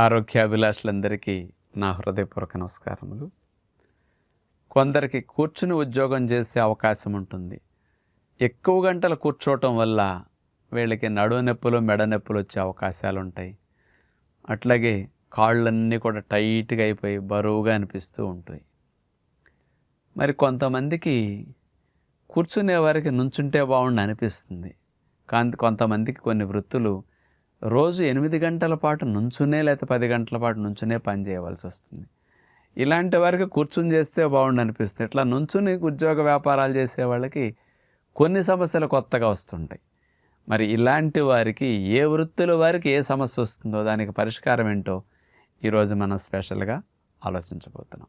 ఆరోగ్యాభిలాషులందరికీ నా హృదయపూర్వక నమస్కారములు. కొందరికి కూర్చుని ఉద్యోగం చేసే అవకాశం ఉంటుంది. ఎక్కువ గంటలు కూర్చోవటం వల్ల వీళ్ళకి నడువు నొప్పులు మెడ నొప్పులు వచ్చే అవకాశాలు ఉంటాయి అట్లాగే కాళ్ళన్నీ కూడా టైట్గా అయిపోయి బరువుగా అనిపిస్తూ ఉంటాయి. మరి కొంతమందికి కూర్చునే వారికి నుంచుంటే బాగుండి అనిపిస్తుంది. కానీ కొంతమందికి కొన్ని వృత్తులు రోజు ఎనిమిది గంటల పాటు నుంచునే లేకపోతే పది గంటల పాటు నుంచునే పని చేయవలసి వస్తుంది. ఇలాంటి వారికి కూర్చుని చేస్తే బాగుండు అనిపిస్తుంది. ఇట్లా నుంచుని ఉద్యోగ వ్యాపారాలు చేసే వాళ్ళకి కొన్ని సమస్యలు కొత్తగా వస్తుంటాయి. మరి ఇలాంటి వారికి ఏ వృత్తుల వారికి ఏ సమస్య వస్తుందో దానికి పరిష్కారం ఏంటో ఈరోజు మనం స్పెషల్గా ఆలోచించబోతున్నాం.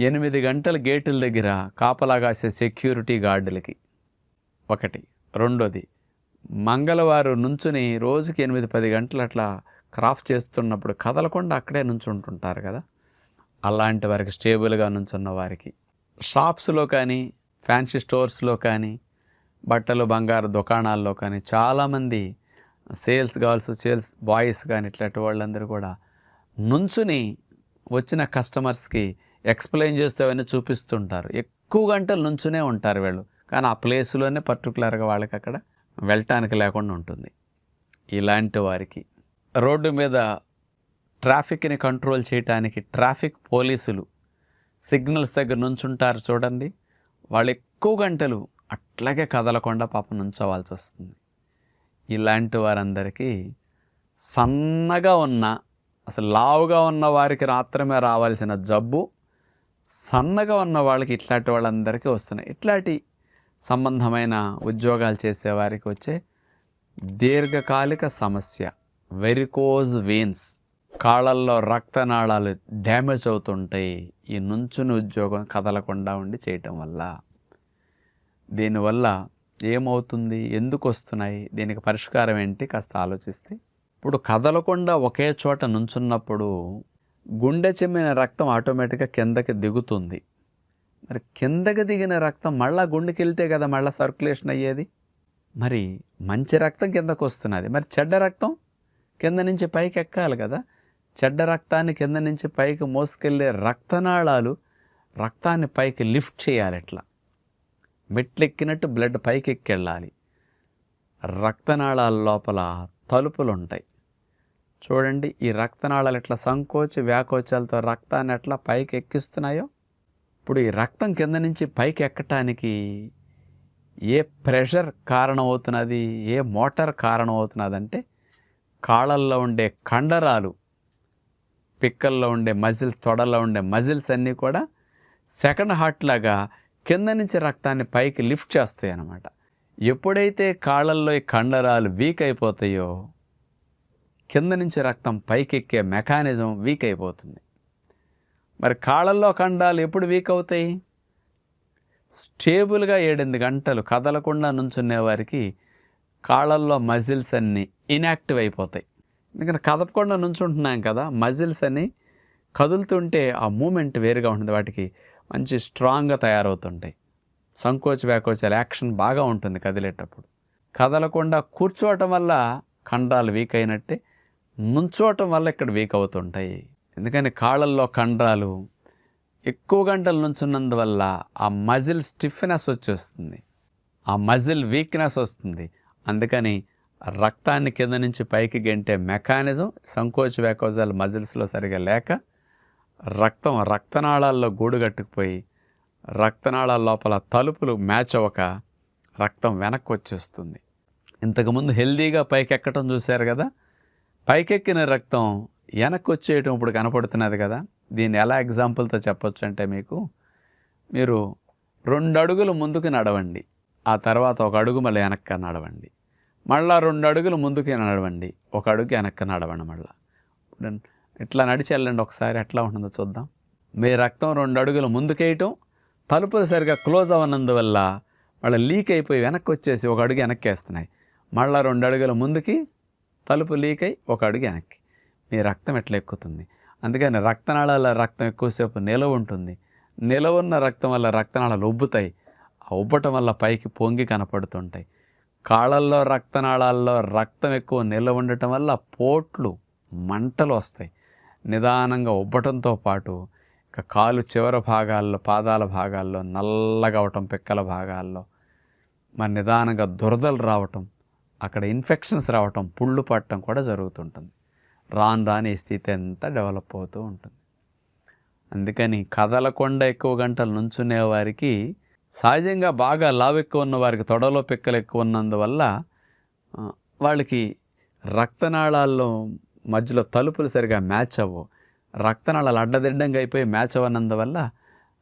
ఎనిమిది గంటల గేటుల దగ్గర కాపలాగాసే సెక్యూరిటీ గార్డులకి ఒకటి రెండోది మంగళవారం నుంచుని రోజుకి ఎనిమిది పది గంటలు అట్లా క్రాఫ్ట్ చేస్తున్నప్పుడు కదలకుండా అక్కడే నుంచుంటుంటారు కదా. అలాంటి వారికి స్టేబుల్గా నుంచున్న వారికి. షాప్స్లో కానీ ఫ్యాన్సీ స్టోర్స్లో కానీ బట్టలు బంగారు దుకాణాల్లో కానీ చాలామంది సేల్స్ గర్ల్స్ సేల్స్ బాయ్స్ కానీ ఇట్లాంటి వాళ్ళందరూ కూడా నుంచుని వచ్చిన కస్టమర్స్కి ఎక్స్ప్లెయిన్ చేస్తే అవన్నీ చూపిస్తుంటారు. ఎక్కువ గంటలు నుంచునే ఉంటారు వీళ్ళు. కానీ ఆ ప్లేస్లోనే పర్టికులర్గా వాళ్ళకి అక్కడ వెళ్ళటానికి లేకుండా ఉంటుంది. ఇలాంటి వారికి రోడ్డు మీద ట్రాఫిక్ని కంట్రోల్ చేయటానికి ట్రాఫిక్ పోలీసులు సిగ్నల్స్ దగ్గర నుంచుంటారు చూడండి. వాళ్ళు ఎక్కువ గంటలు అట్లాగే కదలకుండా పాపం నుంచోవాల్సి వస్తుంది. ఇలాంటి వారందరికీ సన్నగా ఉన్న అసలు లావుగా ఉన్న వారికి మాత్రమే రావాల్సిన జబ్బు సన్నగా ఉన్న వాళ్ళకి ఇట్లాంటి వాళ్ళందరికీ వస్తున్నాయి. ఇట్లాంటి సంబంధమైన ఉద్యోగాలు చేసేవారికి వచ్చే దీర్ఘకాలిక సమస్య వెరికోజ్ వెయిన్స్ కాళ్ళల్లో రక్తనాళాలు డ్యామేజ్ అవుతుంటాయి ఈ నుంచుని ఉద్యోగం కదలకుండా ఉండి చేయటం వల్ల. దీనివల్ల ఏమవుతుంది? ఎందుకు వస్తున్నాయి? దీనికి పరిష్కారం ఏంటి? కాస్త ఆలోచిస్తే. ఇప్పుడు కదలకుండా ఒకే చోట నుంచున్నప్పుడు గుండె చెమ్మిన రక్తం ఆటోమేటిక్గా కిందకి దిగుతుంది. మరి కిందకి దిగిన రక్తం మళ్ళా గుండెకి వెళ్తే కదా మళ్ళీ సర్క్యులేషన్ అయ్యేది? మరి మంచి రక్తం కిందకు వస్తున్నది. మరి చెడ్డ రక్తం కింద నుంచి పైకి ఎక్కాలి కదా. చెడ్డ రక్తాన్ని కింద నుంచి పైకి మోసుకెళ్ళే రక్తనాళాలు రక్తాన్ని పైకి లిఫ్ట్ చేయాలి ఎట్లా? మెట్లెక్కినట్టు బ్లడ్ పైకి ఎక్కెళ్ళాలి రక్తనాళాల లోపల తలుపులు ఉంటాయి చూడండి ఈ రక్తనాళాలు ఎట్లా సంకోచి వ్యాకోచాలతో రక్తాన్ని ఎట్లా పైకి ఎక్కిస్తున్నాయో ఇప్పుడు ఈ రక్తం కింద నుంచి పైకి ఎక్కటానికి ఏ ప్రెషర్ కారణమవుతున్నది ఏ మోటార్ కారణమవుతున్నది అంటే కాళ్ళల్లో ఉండే కండరాలు పిక్కల్లో ఉండే మజిల్స్ తొడల్లో ఉండే మజిల్స్ అన్నీ కూడా సెకండ్ హార్ట్ లాగా కింద నుంచి రక్తాన్ని పైకి లిఫ్ట్ చేస్తాయి అన్నమాట. ఎప్పుడైతే కాళ్ళల్లో ఈ కండరాలు వీక్ అయిపోతాయో కింద నుంచి రక్తం పైకెక్కే మెకానిజం వీక్ అయిపోతుంది. మరి కాళ్ళల్లో ఖండాలు ఎప్పుడు వీక్ అవుతాయి? స్టేబుల్గా ఏడెనిమిది గంటలు కదలకుండా నుంచునే వారికి కాళ్ళల్లో మజిల్స్ అన్నీ ఇన్యాక్టివ్ అయిపోతాయి. ఎందుకంటే కదపకుండా నుంచుంటున్నాం కదా మజిల్స్ అని కదులుతుంటే ఆ మూమెంట్ వేరుగా ఉంటుంది. వాటికి మంచి స్ట్రాంగ్గా తయారవుతుంటాయి. సంకోచ వ్యాకోచ యాక్షన్ బాగా ఉంటుంది కదిలేటప్పుడు. కదలకుండా కూర్చోవటం వల్ల ఖండాలు వీక్ అయినట్టే నుంచోవటం వల్ల ఇక్కడ వీక్ అవుతుంటాయి. ఎందుకని కాళ్ళల్లో కండరాలు ఎక్కువ గంటలు నుంచున్నందువల్ల ఆ మజిల్ స్టిఫ్నెస్ వచ్చేస్తుంది. ఆ మజిల్ వీక్నెస్ వస్తుంది. అందుకని రక్తాన్ని కింద నుంచి పైకి గెంటే మెకానిజం సంకోచ వేకోజాలు మజిల్స్లో సరిగా లేక రక్తం రక్తనాళాల్లో గూడు కట్టుకుపోయి రక్తనాళాల లోపల తలుపులు మ్యాచ్ అవ్వక రక్తం వెనక్కి వచ్చేస్తుంది. ఇంతకుముందు హెల్దీగా పైకెక్కటం చూశారు కదా? పైకెక్కిన రక్తం వెనక్కి వచ్చేయటం ఇప్పుడు కనపడుతున్నది కదా దీన్ని ఎలా ఎగ్జాంపుల్తో చెప్పొచ్చు అంటే మీకు మీరు రెండు అడుగులు ముందుకు నడవండి ఆ తర్వాత ఒక అడుగు మళ్ళీ వెనక్క నడవండి మళ్ళా రెండు అడుగులు ముందుకు నడవండి ఒక అడుగు వెనక్క నడవండి మళ్ళా. ఇట్లా నడిచి వెళ్ళండి ఒకసారి ఎట్లా ఉంటుందో చూద్దాం. మీ రక్తం రెండు అడుగులు ముందుకేయటం తలుపులు సరిగా క్లోజ్ అవ్వనందువల్ల మళ్ళీ లీక్ అయిపోయి వెనక్కి వచ్చేసి ఒక అడుగు వెనక్కి వేస్తున్నాయి మళ్ళా రెండు అడుగుల ముందుకి తలుపు లీక్ అయి ఒక అడుగు వెనక్కి. మీ రక్తం ఎట్లా ఎక్కుతుంది? అందుకని రక్తనాళాల రక్తం ఎక్కువసేపు నిలవ ఉంటుంది. నిలవ ఉన్న రక్తం వల్ల రక్తనాళాలు ఉబ్బుతాయి. ఆ ఉబ్బటం వల్ల పైకి పొంగి కనపడుతుంటాయి. కాళ్ళల్లో రక్తనాళాల్లో రక్తం ఎక్కువ నిల్వ ఉండటం వల్ల పోట్లు మంటలు వస్తాయి. నిదానంగా ఉబ్బటంతో పాటు ఇక కాలు చివర భాగాల్లో పాదాల భాగాల్లో నల్లగా అవటం పిక్కల భాగాల్లో మరి నిదానంగా దురదలు రావటం అక్కడ ఇన్ఫెక్షన్స్ రావటం పుళ్ళు పట్టడం కూడా జరుగుతుంటుంది. రాను రాని స్థితి అంతా డెవలప్ అవుతూ ఉంటుంది. అందుకని కదలకుండా ఎక్కువ గంటలు నుంచునే వారికి సహజంగా బాగా లావు ఎక్కువ ఉన్న వారికి తొడలో పిక్కలు ఎక్కువ ఉన్నందువల్ల వాళ్ళకి రక్తనాళాల్లో మధ్యలో తలుపులు సరిగా మ్యాచ్ అవ్వవు రక్తనాళాలు అడ్డదిడ్డంగా అయిపోయి మ్యాచ్ అవ్వనందువల్ల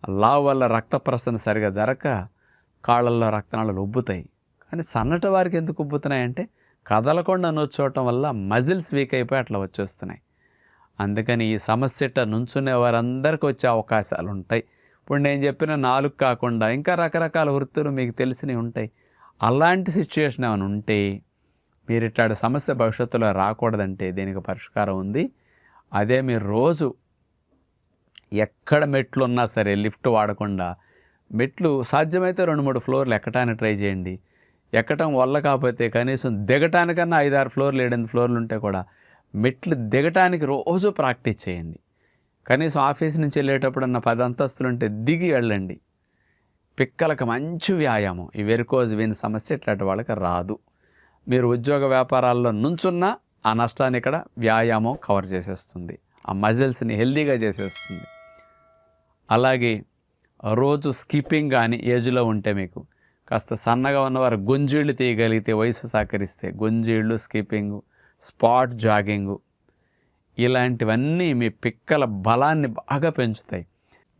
లావు వల్ల రక్త ప్రసరణ సరిగా జరగక కాళ్ళల్లో రక్తనాళాలు ఉబ్బుతాయి. కానీ సన్నటి వారికి ఎందుకు ఉబ్బుతున్నాయంటే కదలకుండా నొచ్చోవటం వల్ల మజిల్స్ వీక్ అయిపోయి అట్లా వచ్చేస్తున్నాయి. అందుకని ఈ సమస్యట నుంచునే వారందరికీ వచ్చే అవకాశాలు ఉంటాయి. ఇప్పుడు నేను చెప్పిన నాలుగు కాకుండా ఇంకా రకరకాల వృత్తులు మీకు తెలిసినవి ఉంటాయి. అలాంటి సిచ్యుయేషన్ ఏమైనా ఉంటే మీరు ఇట్లాంటి సమస్య భవిష్యత్తులో రాకూడదంటే దీనికి పరిష్కారం ఉంది. అదే మీరు రోజు ఎక్కడ మెట్లు ఉన్నా సరే లిఫ్ట్ వాడకుండా మెట్లు సాధ్యమైతే రెండు మూడు ఫ్లోర్లు ఎక్కటానికి ట్రై చేయండి. ఎక్కటం వల్ల కాకపోతే కనీసం దిగటానికన్నా ఐదారు ఫ్లోర్లు ఏడెనిమిది ఫ్లోర్లు ఉంటే కూడా మెట్లు దిగటానికి రోజు ప్రాక్టీస్ చేయండి. కనీసం ఆఫీస్ నుంచి వెళ్ళేటప్పుడన్నా పది అంతస్తులు ఉంటే దిగి వెళ్ళండి. పిక్కలకు మంచి వ్యాయామం. ఈ వెరుకోజ్ వీని సమస్య ఇట్లాంటి వాళ్ళకి రాదు. మీరు ఉద్యోగ వ్యాపారాల్లో నుంచున్నా ఆ నష్టాన్ని ఇక్కడ వ్యాయామం కవర్ చేసేస్తుంది. ఆ మజిల్స్ని హెల్దీగా చేసేస్తుంది. అలాగే రోజు స్కిప్పింగ్ కానీ ఏజ్లో ఉంటే మీకు కాస్త సన్నగా ఉన్నవారు గొంజీళ్ళు తీయగలిగితే వయసు సహకరిస్తే గొంజీళ్ళు స్కిప్పింగ్ స్పాట్ జాగింగు ఇలాంటివన్నీ మీ పిక్కల బలాన్ని బాగా పెంచుతాయి.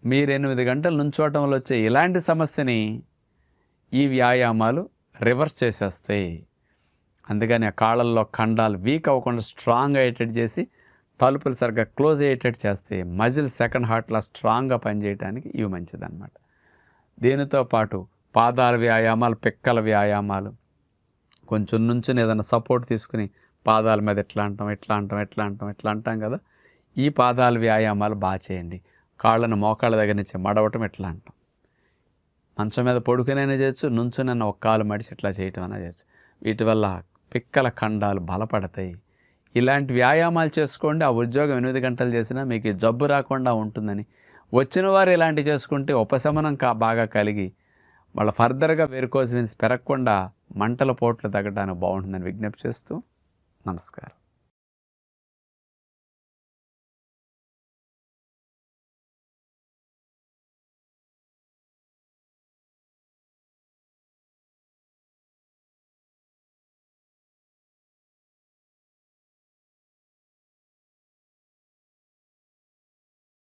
మీరు ఎనిమిది గంటలు నుంచోవటం వచ్చే ఇలాంటి సమస్యని ఈ వ్యాయామాలు రివర్స్ చేసేస్తాయి. అందుకని ఆ కాళ్ళల్లో ఖండాలు వీక్ అవ్వకుండా స్ట్రాంగ్ అయ్యేటట్టు చేసి తలుపులు సరిగ్గా క్లోజ్ అయ్యేటట్టు చేస్తే మజిల్ సెకండ్ హార్ట్లా స్ట్రాంగ్గా పనిచేయడానికి ఇవి మంచిదన్నమాట. దీనితో పాటు పాదాల వ్యాయామాలు పిక్కల వ్యాయామాలు. కొంచెం నుంచి ఏదైనా సపోర్ట్ తీసుకుని పాదాల మీద ఎట్లా అంటాం ఎట్లా అంటాం ఎట్లా అంటాం ఎట్లా అంటాం కదా ఈ పాదాల వ్యాయామాలు బాగా చేయండి. కాళ్ళను మోకాళ్ళ దగ్గర నుంచి మడవటం ఎట్లా అంటాం. మంచం మీద పడుకునైనా చేయొచ్చు నుంచునైనా ఒక కాలు మడిచి ఇట్లా చేయటం అయినా చేయొచ్చు. వీటి వల్ల పిక్కల ఖండాలు బలపడతాయి. ఇలాంటి వ్యాయామాలు చేసుకోండి. ఆ ఉద్యోగం ఎనిమిది గంటలు చేసినా మీకు జబ్బు రాకుండా ఉంటుందని. వచ్చిన వారు ఇలాంటివి చేసుకుంటే ఉపశమనం కా బాగా కలిగి వాళ్ళ ఫర్దర్గా వేరుకోసి పెరగకుండా మంటల పోట్లు తగ్గడానికి బాగుంటుందని విజ్ఞప్తి చేస్తూ నమస్కారం.